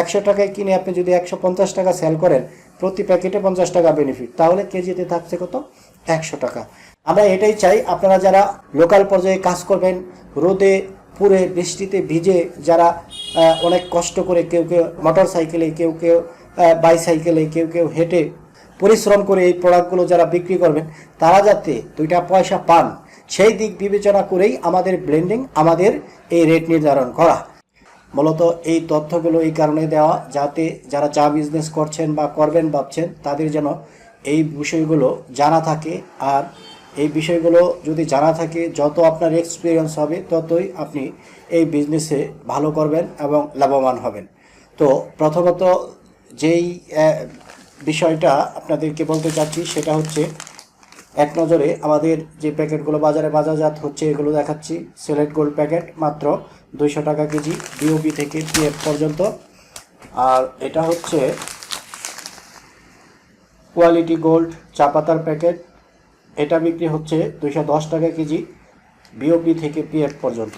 একশো টাকায় কিনে আপনি যদি একশো পঞ্চাশ টাকা সেল করেন, প্রতি প্যাকেটে পঞ্চাশ টাকা বেনিফিট তাহলে কেজিতে থাকছে কত? একশো টাকা। আমরা এটাই চাই, আপনারা যারা লোকাল পর্যায়ে কাজ করবেন, রোদে, পুরে, বৃষ্টিতে ভিজে, যারা অনেক কষ্ট করে কেউ কেউ মোটর সাইকেলে কেউ কেউ বাইসাইকেলে কেউ কেউ হেঁটে পরিশ্রম করে এই প্রোডাক্টগুলো যারা বিক্রি করবেন, তারা যাতে দুইটা পয়সা পান। সেই দিক বিবেচনা করেই আমাদের ব্লেন্ডিং আমাদের এই রেট নির্ধারণ করা। মূলত এই তথ্যগুলো এই কারণে দেওয়া, যাতে যারা চা বিজনেস করছেন বা করবেন ভাবছেন, তাদের যেন এই বিষয়গুলো জানা থাকে। আর এই বিষয়গুলো যদি জানা থাকে, যত আপনার এক্সপিরিয়েন্স হবে, ততই আপনি এই বিজনেসে ভালো করবেন এবং লাভবান হবেন। তো প্রথমত যেই বিষয়টা আপনাদেরকে বলতে চাচ্ছি, সেটা হচ্ছে এক নজরে আমাদের যে প্যাকেটগুলো বাজারে বাজারজাত হচ্ছে, এগুলো দেখাচ্ছি। সিলেট গোল্ড প্যাকেট মাত্র দুইশো টাকা কেজি বিওপি থেকে পিএফ পর্যন্ত। আর এটা হচ্ছে কোয়ালিটি গোল্ড চা পাতার প্যাকেট। এটা বিক্রি হচ্ছে দুইশো দশ টাকা কেজি বিওপি থেকে পিএফ পর্যন্ত।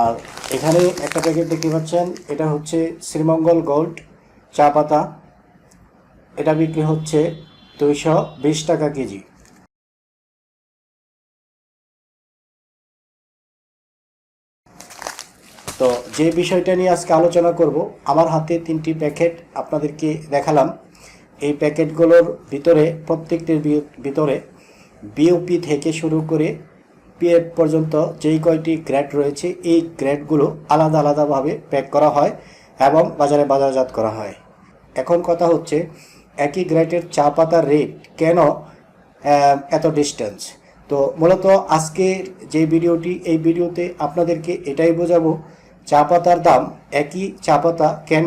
আর এখানে একটা প্যাকেট দেখতে পাচ্ছেন, এটা হচ্ছে শ্রীমঙ্গল গোল্ড চা পাতা এটা বিক্রি হচ্ছে দুইশো বিশ টাকা কেজি। তো যে বিষয়টা নিয়ে আজকে আলোচনা করব, আমার হাতে তিনটি প্যাকেট আপনাদেরকে দেখালাম। এই প্যাকেটগুলোর ভিতরে, প্রত্যেকটির ভিতরে বিওপি থেকে শুরু করে পিএফ পর্যন্ত যেই কয়টি গ্রেড রয়েছে, এই গ্রেডগুলো আলাদা আলাদাভাবে প্যাক করা হয় এবং বাজারে বাজারজাত করা হয়। এখন কথা হচ্ছে একই গ্রেডের চা পাতার রেট কেন এত ডিস্টেন্স তো মূলত আজকের যে ভিডিওটি, এই ভিডিওতে আপনাদেরকে এটাই বোঝাবো, চা পাতার দাম একই চা পাতা কেন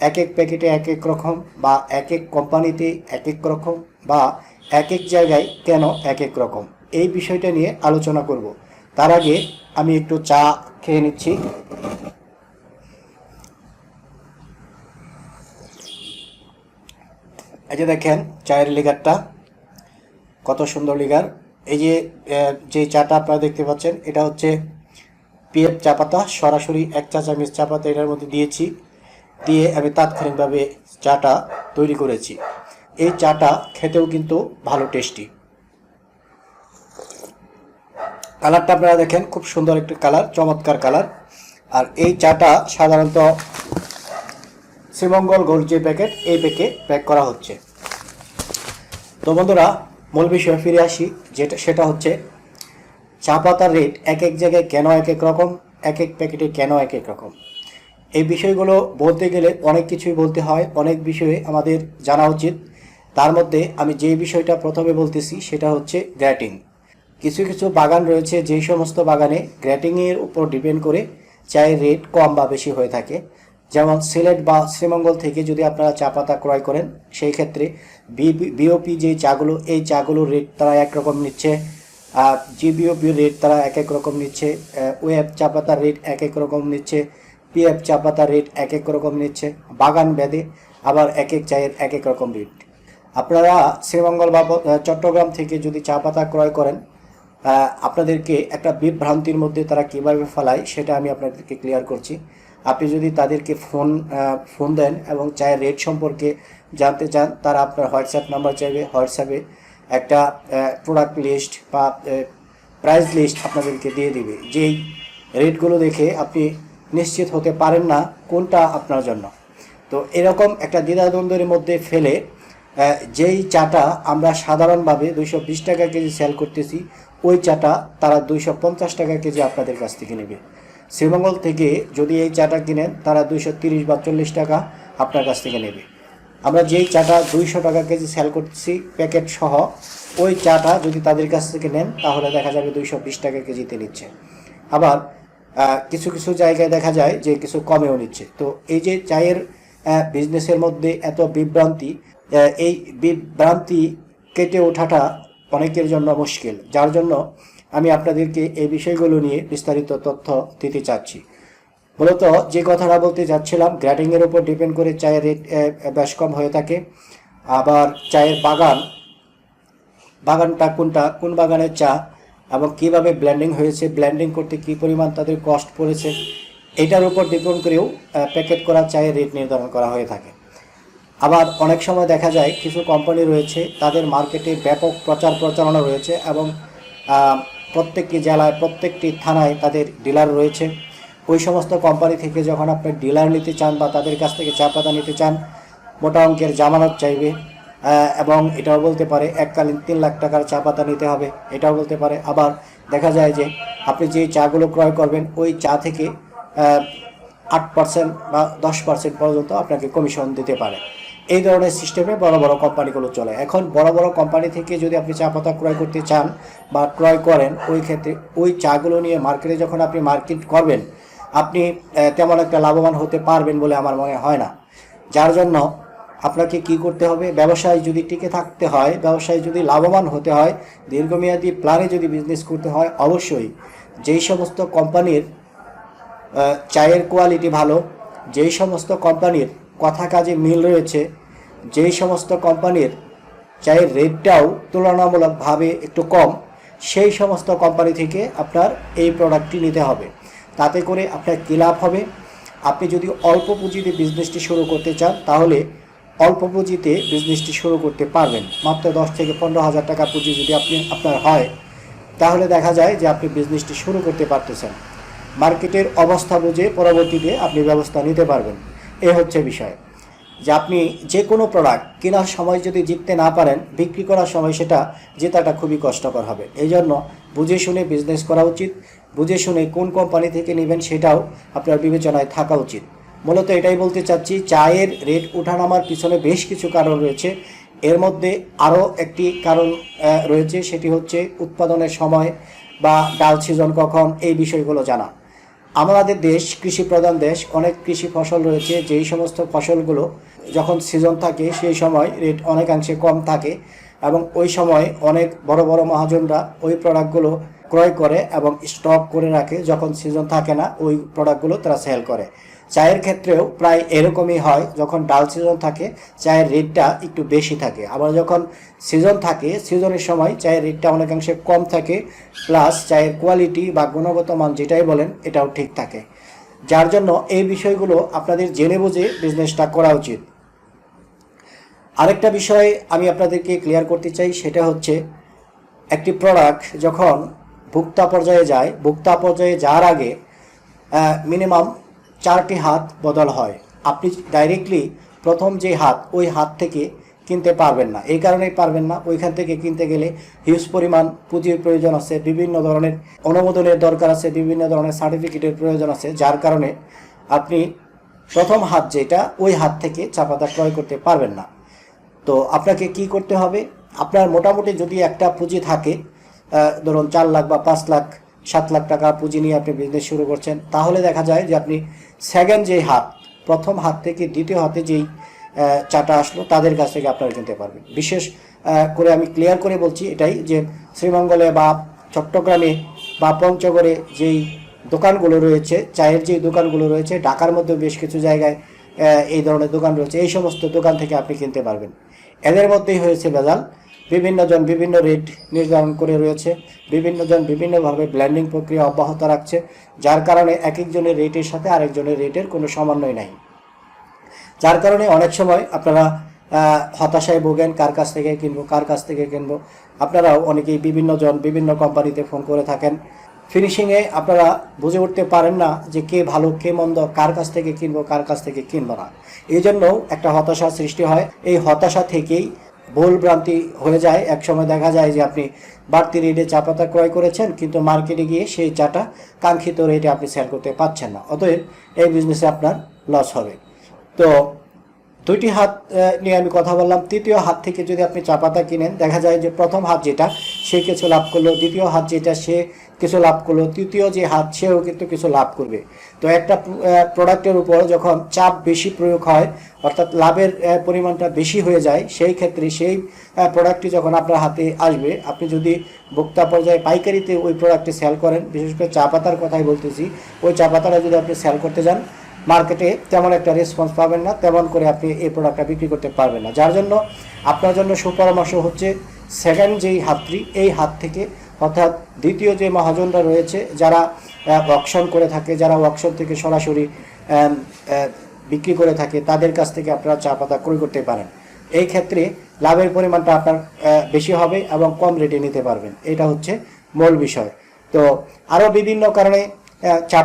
এক এক প্যাকেটে এক এক রকম বা এক এক কোম্পানিতে এক এক রকম বা এক এক জায়গায় কেন এক এক রকম? এই বিষয়টা নিয়ে আলোচনা করব। তার আগে আমি একটু চা খেয়ে নিচ্ছি। এই যে দেখেন, চায়ের লিগারটা কত সুন্দর লিগার এই যে যে চাটা আপনারা দেখতে পাচ্ছেন, এটা হচ্ছে পিএফ চা পাতা, সরাসরি এক চা চামচ চা পাতা এটার মধ্যে দিয়েছি। দিয়ে আমি তাৎক্ষণিকভাবে চাটা তৈরি করেছি। এই চাটা খেতেও কিন্তু ভালো টেস্টি। কালারটা আপনারা দেখেন, খুব সুন্দর একটি কালার, চমৎকার কালার। আর এই চাটা সাধারণত শ্রীমঙ্গল গোল্ড যে প্যাকেট, এই প্যাকে প্যাক করা হচ্ছে। তো বন্ধুরা, মূল বিষয়ে ফিরে আসি, যেটা সেটা হচ্ছে, চা পাতার রেট এক এক জায়গায় কেন এক এক রকম, এক এক প্যাকেটে কেন এক এক রকম? এই বিষয়গুলো বলতে গেলে অনেক কিছুই বলতে হয়, অনেক বিষয়ে আমাদের জানা উচিত। তার মধ্যে আমি যে বিষয়টা প্রথমে বলতেছি, সেটা হচ্ছে গ্র্যাটিং কিছু কিছু বাগান রয়েছে, যেই সমস্ত বাগানে গ্র্যাটিংয়ের উপর ডিপেন্ড করে চায়ের রেট কম বা বেশি হয়ে থাকে। যেমন সিলেট বা শ্রীমঙ্গল থেকে যদি আপনারা চা পাতা ক্রয় করেন, সেই ক্ষেত্রে বিওপি যে চাগুলো, এই চাগুলোর রেট তারা একরকম নিচ্ছে। আর জিবিওপির রেট তারা এক এক রকম নিচ্ছে। ওয়েব চা পাতার রেট এক এক রকম নিচ্ছে পিএফ চা পাতার রেট এক এক রকম নিচ্ছে। বাগান বেদে আবার এক এক চায়ের এক এক রকম রেট আপনারা শ্রীমঙ্গল বা চট্টগ্রাম থেকে যদি চা পাতা ক্রয় করেন আপনাদেরকে একটা বিভ্রান্তির মধ্যে তারা কীভাবে ফেলায়, সেটা আমি আপনাদেরকে ক্লিয়ার করছি। আপনি যদি তাদেরকে ফোন ফোন দেন এবং চায়ের রেট সম্পর্কে জানতে চান, তারা আপনার হোয়াটসঅ্যাপ নাম্বার চাইবে হোয়াটসঅ্যাপে একটা প্রোডাক্ট লিস্ট বা প্রাইস লিস্ট আপনাদেরকে দিয়ে দিবে। যেই রেটগুলো দেখে আপনি নিশ্চিত হতে পারেন না কোনটা আপনার জন্য। তো এরকম একটা দ্বিধাদ্বন্দ্বের মধ্যে ফেলে যেই চাটা আমরা সাধারণভাবে দুইশো বিশ টাকা কেজি সেল করতেছি, ওই চাটা তারা দুইশো পঞ্চাশ টাকা কেজি আপনাদের কাছ থেকে নেবে। শ্রীমঙ্গল থেকে যদি এই চাটা কিনেন, তারা দুইশো তিরিশ বা চল্লিশ টাকা আপনার কাছ থেকে নেবে। আমরা যেই চাটা দুইশো টাকা কেজি সেল করছি প্যাকেট সহ, ওই চাটা যদি তাদের কাছ থেকে নেন, তাহলে দেখা যাবে দুইশো বিশ টাকা কেজিতে নিচ্ছে। আবার কিছু কিছু জায়গায় দেখা যায় যে কিছু কমেও নিচ্ছে। তো এই যে চায়ের বিজনেসের মধ্যে এত বিভ্রান্তি এই বিভ্রান্তি কেটে ওঠাটা অনেকের জন্য মুশকিল। যার জন্য আমি আপনাদেরকে এই বিষয়গুলো নিয়ে বিস্তারিত তথ্য দিতে চাচ্ছি। মূলত যে কথাটা বলতে যাচ্ছিলাম গ্রেডিংয়ের উপর ডিপেন্ড করে চায়ের রেট বেশ কম হয়ে থাকে। আবার চায়ের বাগান, বাগানটা কোনটা, কোন বাগানের চা, এবং কীভাবে ব্ল্যান্ডিং হয়েছে ব্ল্যান্ডিং করতে কি পরিমাণ তাদের কস্ট পড়েছে, এটার উপর ডিপেন্ড করেও প্যাকেট করা চায়ের রেট নির্ধারণ করা হয়ে থাকে। আবার অনেক সময় দেখা যায়, কিছু কোম্পানি রয়েছে, তাদের মার্কেটে ব্যাপক প্রচার প্রচারণা রয়েছে এবং প্রত্যেকটি জেলায়, প্রত্যেকটি থানায় তাদের ডিলার রয়েছে। ওই সমস্ত কোম্পানি থেকে যখন আপনি ডিলার নিতে চান বা তাদের কাছ থেকে চা পাতা নিতে চান, মোটা অঙ্কের জামানত চাইবে এবং এটাও বলতে পারে এককালীন তিন লাখ টাকার চা পাতা নিতে হবে। এটাও বলতে পারে। আবার দেখা যায় যে আপনি যে চাগুলো ক্রয় করবেন, ওই চা থেকে আট পার্সেন্ট বা দশ পার্সেন্ট পর্যন্ত আপনাকে কমিশন দিতে পারে। এই ধরনের সিস্টেমে বড় বড় কোম্পানিগুলো চলে। এখন বড় বড় কোম্পানি থেকে যদি আপনি চা পাতা ক্রয় করতে চান বা ক্রয় করেন, ওই ক্ষেত্রে ওই চাগুলো নিয়ে মার্কেটে যখন আপনি মার্কেট করবেন, আপনি তেমন একটা লাভবান হতে পারবেন বলে আমার মনে হয় না। যার জন্য আপনাকে কি করতে হবে? ব্যবসায় যদি টিকে থাকতে হয়, ব্যবসায় যদি লাভবান হতে হয়, দীর্ঘমেয়াদী প্ল্যানে যদি বিজনেস করতে হয়, অবশ্যই যেই সমস্ত কোম্পানির চায়ের কোয়ালিটি ভালো, যেই সমস্ত কোম্পানির কথা কাজে মিল রয়েছে। যেই সমস্ত কোম্পানির চায়ের রেটটাও তুলনামূলকভাবে একটু কম, সেই সমস্ত কোম্পানি থেকে আপনার এই প্রোডাক্টটি নিতে হবে। তাতে করে আপনার কী লাভ হবে? আপনি যদি অল্প পুঁজিতে বিজনেসটি শুরু করতে চান, তাহলে অল্প পুঁজিতে বিজনেসটি শুরু করতে পারবেন। মাত্র দশ থেকে পনেরো হাজার টাকা পুঁজি যদি আপনি, আপনার হয়, তাহলে দেখা যায় যে আপনি বিজনেসটি শুরু করতে পারতেছেন। মার্কেটের অবস্থা বুঝে পরবর্তীতে আপনি ব্যবস্থা নিতে পারবেন। এ হচ্ছে বিষয় যে আপনি যে কোনো প্রোডাক্ট কেনার সময় যদি জিততে না পারেন, বিক্রি করার সময় সেটা জেতাটা খুবই কষ্টকর হবে। এই জন্য বুঝে শুনে বিজনেস করা উচিত। বুঝে শুনে কোন কোম্পানি থেকে নেবেন সেটাও আপনার বিবেচনায় থাকা উচিত। মূলত এটাই বলতে চাচ্ছি, চায়ের রেট ওঠানামার পিছনে বেশ কিছু কারণ রয়েছে। এর মধ্যে আরও একটি কারণ রয়েছে, সেটি হচ্ছে উৎপাদনের সময় বা ডাল সিজন কখন, এই বিষয়গুলো জানা। আমাদের দেশ কৃষি প্রধান দেশ, অনেক কৃষি ফসল রয়েছে। যেই সমস্ত ফসলগুলো যখন সিজন থাকে, সেই সময় রেট অনেকাংশে কম থাকে এবং ওই সময় অনেক বড় বড় মহাজনরা ওই প্রোডাক্টগুলো ক্রয় করে এবং স্টক করে রাখে। যখন সিজন থাকে না, ওই প্রোডাক্টগুলো তারা সেল করে। চায়ের ক্ষেত্রেও প্রায় এরকমই হয়, যখন ডাল সিজন থাকে, চায়ের রেটটা একটু বেশি থাকে। আবার যখন সিজন থাকে, সিজনের সময় চায়ের রেটটা অনেকাংশে কম থাকে, প্লাস চায়ের কোয়ালিটি বা গুণগত মান যেটাই বলেন, এটাও ঠিক থাকে। যার জন্য এই বিষয়গুলো আপনাদের জেনে বুঝে বিজনেসটা করা উচিত। আরেকটা বিষয় আমি আপনাদেরকে ক্লিয়ার করতে চাই, সেটা হচ্ছে একটি প্রোডাক্ট যখন ভুক্তা পর্যায়ে যায়, ভুক্তা পর্যায়ে যাওয়ার আগে মিনিমাম চারটি হাত বদল হয়। আপনি ডাইরেক্টলি প্রথম যে হাত, ওই হাত থেকে কিনতে পারবেন না। এই কারণেই পারবেন না। ওইখান থেকে কিনতে গেলে হিউজ পরিমাণ পুঁজির প্রয়োজন আছে, বিভিন্ন ধরনের অনুমোদনের দরকার আছে, বিভিন্ন ধরনের সার্টিফিকেটের প্রয়োজন আছে, যার কারণে আপনি প্রথম হাত যেটা, ওই হাত থেকে চাপাতা ক্রয় করতে পারবেন না। তো আপনাকে কি করতে হবে? আপনার মোটামুটি যদি একটা পুঁজি থাকে ধরুন চার লাখ বা পাঁচ লাখ সাত লাখ টাকা পুঁজি নিয়ে আপনি বিজনেস শুরু করছেন। তাহলে দেখা যায় যে আপনি সেকেন্ড যেই হাত, প্রথম হাত থেকে দ্বিতীয় হাতে যেই চাটা আসলো, তাদের কাছ থেকে আপনারা কিনতে পারবেন। বিশেষ করে আমি ক্লিয়ার করে বলছি এটাই যে শ্রীমঙ্গলে বা চট্টগ্রামে বা পঞ্চগড়ে যেই দোকানগুলো রয়েছে, চায়ের যে দোকানগুলো রয়েছে, ঢাকার মধ্যে বেশ কিছু জায়গায় এই ধরনের দোকান রয়েছে। এই সমস্ত দোকান থেকে আপনি কিনতে পারবেন। এদের মধ্যেই হয়েছে ভেজাল বিভিন্নজন বিভিন্ন রেট নির্ধারণ করে রয়েছে। বিভিন্নজন বিভিন্নভাবে ব্ল্যান্ডিং প্রক্রিয়া অব্যাহত রাখছে, যার কারণে এক একজনের রেটের সাথে আরেকজনের রেটের কোনো সমন্বয় নাই। যার কারণে অনেক সময় আপনারা হতাশায় ভোগেন, কার কাছ থেকে কিনবো, কার কাছ থেকে কিনবো। আপনারাও অনেকেই বিভিন্ন জন বিভিন্ন কোম্পানিতে ফোন করে থাকেন। ফিনিশিংয়ে আপনারা বুঝে উঠতে পারেন না যে কে ভালো, কে মন্দ, কার কাছ থেকে কিনবো, কার কাছ থেকে কিনবো না। এই জন্য একটা হতাশা সৃষ্টি হয়। এই হতাশা থেকেই ভুল ভ্রান্তি হয়ে যায়। এক সময় দেখা যায় যে আপনি বাড়তি রেটে চা পাতা ক্রয় করেছেন, কিন্তু মার্কেটে গিয়ে সেই চাটা কাঙ্ক্ষিত রেটে আপনি সেল করতে পারছেন না। অতএব এই বিজনেসে আপনার লস হবে। তো দুইটি হাত নিয়ে আমি কথা বললাম। তৃতীয় হাত থেকে যদি আপনি চা পাতা কিনেন, দেখা যায় যে প্রথম হাত যেটা সে কিছু লাভ করল, দ্বিতীয় হাত যেটা সে কিছু লাভ করল, তৃতীয় যে হাত সেও কিন্তু কিছু লাভ করবে। তো একটা প্রোডাক্টের উপর যখন চাপ বেশি প্রয়োগ হয়, অর্থাৎ লাভের পরিমাণটা বেশি হয়ে যায়, সেই ক্ষেত্রে সেই প্রোডাক্টটি যখন আপনার হাতে আসবে, আপনি যদি ভোক্তা পর্যায়ে পাইকারিতে ওই প্রোডাক্টটি সেল করেন, বিশেষ করে চা পাতার কথাই বলতেছি, ওই চা পাতাটা যদি আপনি সেল করতে যান মার্কেটে তেমন একটা রেসপন্স পাবেন না, তেমন করে আপনি এই প্রোডাক্টটা বিক্রি করতে পারবেন না। যার জন্য আপনার জন্য সুপরামর্শ হচ্ছে সেকেন্ড যেই হাতটি, এই হাত থেকে অর্থাৎ দ্বিতীয় যে মহাজনরা রয়েছে, যারা অকশন করে থাকে, যারা অকশন থেকে সরাসরি বিক্রি করে থাকে, তাদের কাছ থেকে আপনারা চা পাতা ক্রয় করতে পারেন। এই ক্ষেত্রে লাভের পরিমাণটা আপনার বেশি হবে এবং কম রেটে নিতে পারবেন। এটা হচ্ছে মূল বিষয়। তো আরও বিভিন্ন কারণে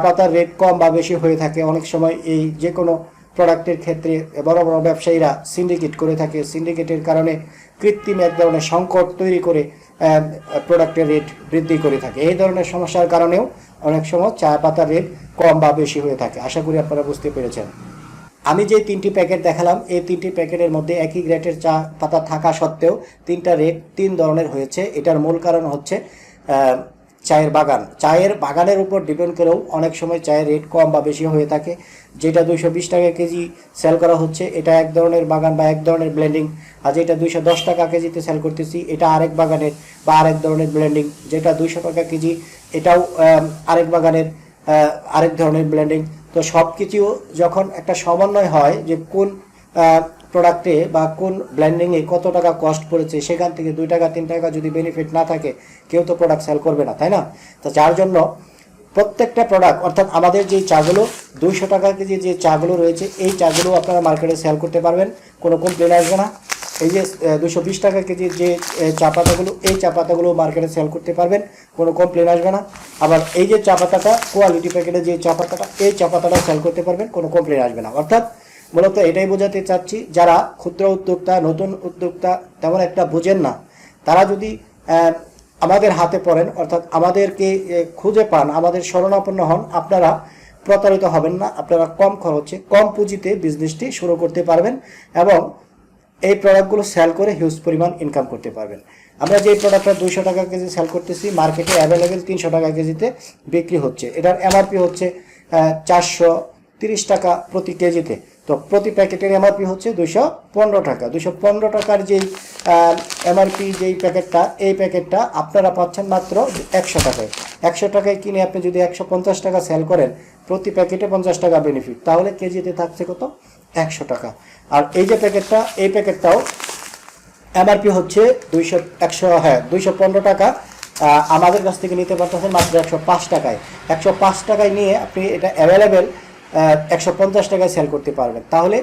পাতার রেট কম বা বেশি হয়ে থাকে, অনেক সময় এই যে কোনো প্রোডাক্টের ক্ষেত্রে বড় বড় ব্যবসায়ীরা সিন্ডিকেট করে থাকে। সিন্ডিকেটের কারণে কৃত্রিম এক ধরনের সংকট তৈরি করে প্রোডাক্টের রেট বৃদ্ধি করে থাকে। এই ধরনের সমস্যার কারণেও অনেক সময় চা পাতার রেট কম বা বেশি হয়ে থাকে। আশা করি আপনারা বুঝতে পেরেছেন। আমি যে তিনটি প্যাকেট দেখালাম, এই তিনটি প্যাকেটের মধ্যে একই গ্রেটের চা পাতা থাকা সত্ত্বেও তিনটা রেট তিন ধরনের হয়েছে। এটার মূল কারণ হচ্ছে চায়ের বাগান। চায়ের বাগানের উপর ডিপেন্ড করেও অনেক সময় চায়ের রেট কম বা বেশি হয়ে থাকে। যেটা দুইশো বিশ টাকা কেজি সেল করা হচ্ছে, এটা এক ধরনের বাগান বা এক ধরনের ব্লেন্ডিং আর যেটা দুইশো দশ টাকা কেজিতে সেল করতেছি, এটা আরেক বাগানের বা আরেক ধরনের ব্লেন্ডিং যেটা দুইশো টাকা কেজি, এটাও আরেক বাগানের আরেক ধরনের ব্লেন্ডিং তো সব কিছু যখন একটা সমন্বয় হয় যে কোন প্রোডাক্টে বা কোন ব্ল্যান্ডিংয়ে কত টাকা কস্ট পড়েছে, সেখান থেকে দুই টাকা, তিন টাকা যদি বেনিফিট না থাকে, কেউ তো প্রোডাক্ট সেল করবে না, তাই না? তো যার জন্য প্রত্যেকটা প্রোডাক্ট অর্থাৎ আমাদের যে চাগুলো, দুইশো টাকা কেজি যে চাগুলো রয়েছে, এই চাগুলো আপনারা মার্কেটে সেল করতে পারবেন, কোনো কমপ্লেন আসবে না। এই যে দুশো বিশ টাকা কেজির যে চা পাতাগুলো, এই চা পাতাগুলো মার্কেটে সেল করতে পারবেন, কোনো কমপ্লেন আসবে না। আবার এই যে চা পাতাটা কোয়ালিটি প্যাকেটে যে চা পাতাটা, এই চা পাতাটা সেল করতে পারবেন, কোনো কমপ্লেন আসবে না। অর্থাৎ মূলত এটাই বোঝাতে চাচ্ছি, যারা ক্ষুদ্র উদ্যোক্তা, নতুন উদ্যোক্তা তেমন একটা বোঝেন না, তারা যদি আমাদের হাতে পড়েন, অর্থাৎ আমাদেরকে খুঁজে পান, আমাদের শরণাপন্ন হন, আপনারা প্রতারিত হবেন না, আপনারা কম খরচে, কম পুঁজিতে বিজনেসটি শুরু করতে পারবেন এবং এই প্রোডাক্টগুলো সেল করে হিউজ পরিমাণ ইনকাম করতে পারবেন। আমরা যে প্রোডাক্টটা দুইশো টাকা কেজি সেল করতেছি মার্কেটে অ্যাভেলেবেল তিনশো টাকা কেজিতে বিক্রি হচ্ছে। এটার এমআরপি হচ্ছে চারশো তিরিশ টাকা প্রতি কেজিতে। তো প্রতি প্যাকেটের এমআরপি হচ্ছে দুইশো পনেরো টাকা। দুইশো পনেরো টাকার যেই এমআরপি যেই প্যাকেটটা, এই প্যাকেটটা আপনারা পাচ্ছেন মাত্র একশো টাকায়। একশো টাকায় কিনে আপনি যদি একশো পঞ্চাশ টাকা সেল করেন, প্রতি প্যাকেটে পঞ্চাশ টাকা বেনিফিট তাহলে কেজিতে থাকছে কত? একশো টাকা। আর এই যে প্যাকেটটা, এই প্যাকেটটাও এমআরপি হচ্ছে দুইশো, একশো হ্যাঁ দুইশো পনেরো টাকা। আমাদের কাছ থেকে নিতে পারতেছেন মাত্র একশো পাঁচ টাকায়। একশো পাঁচ টাকায় নিয়ে আপনি এটা অ্যাভেলেবেল একশো পঞ্চাশ টাকায় সেল করতে পারবেন। তাহলে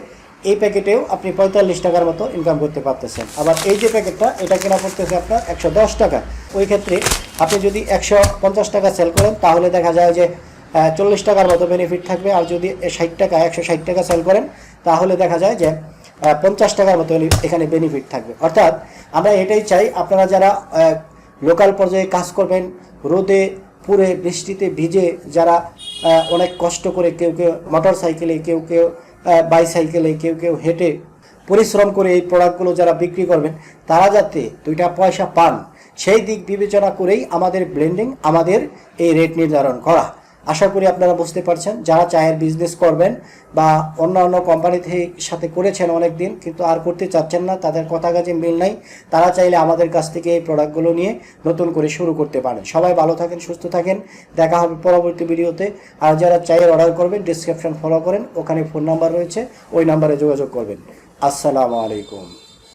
এই প্যাকেটেও আপনি পঁয়তাল্লিশ টাকার মতো ইনকাম করতে পারতেছেন। আবার এই যে প্যাকেটটা, এটা কেনা পড়তেছে আপনার একশো দশ টাকা। ওই ক্ষেত্রে আপনি যদি একশো পঞ্চাশ টাকা সেল করেন, তাহলে দেখা যায় যে চল্লিশ টাকার মতো বেনিফিট থাকবে। আর যদি ষাট টাকা, একশো ষাট টাকা সেল করেন, তাহলে দেখা যায় যে পঞ্চাশ টাকার মতো এখানে বেনিফিট থাকবে। অর্থাৎ আমরা এটাই চাই, আপনারা যারা লোকাল পর্যায়ে কাজ করবেন, রোদে, পুরে, বৃষ্টিতে ভিজে, যারা অনেক কষ্ট করে কেউ কেউ মোটর সাইকেলে কেউ কেউ বাইসাইকেলে কেউ কেউ হেঁটে পরিশ্রম করে এই প্রোডাক্টগুলো যারা বিক্রি করবেন, তারা যাতে দুইটা পয়সা পান। সেই দিক বিবেচনা করেই আমাদের ব্লেন্ডিং আমাদের এই রেট নির্ধারণ করা। আশা করি আপনারা বুঝতে পারছেন, যারা চায়ের বিজনেস করবেন বা অন্য অন্য কোম্পানিতে সাথে করেছেন অনেক দিন কিন্তু আর করতে চাচ্ছেন না, তাদের কথা কাজে মিল নাই, তারা চাইলে আমাদের কাছ থেকে এই প্রোডাক্টগুলো নিয়ে নতুন করে শুরু করতে পারেন। সবাই ভালো থাকেন, সুস্থ থাকেন, দেখা হবে পরবর্তী ভিডিওতে। আর যারা চায়ের অর্ডার করবেন ডিসক্রিপশন ফলো করেন, ওখানে ফোন নাম্বার রয়েছে, ওই নাম্বারে যোগাযোগ করবেন। আসসালামু আলাইকুম।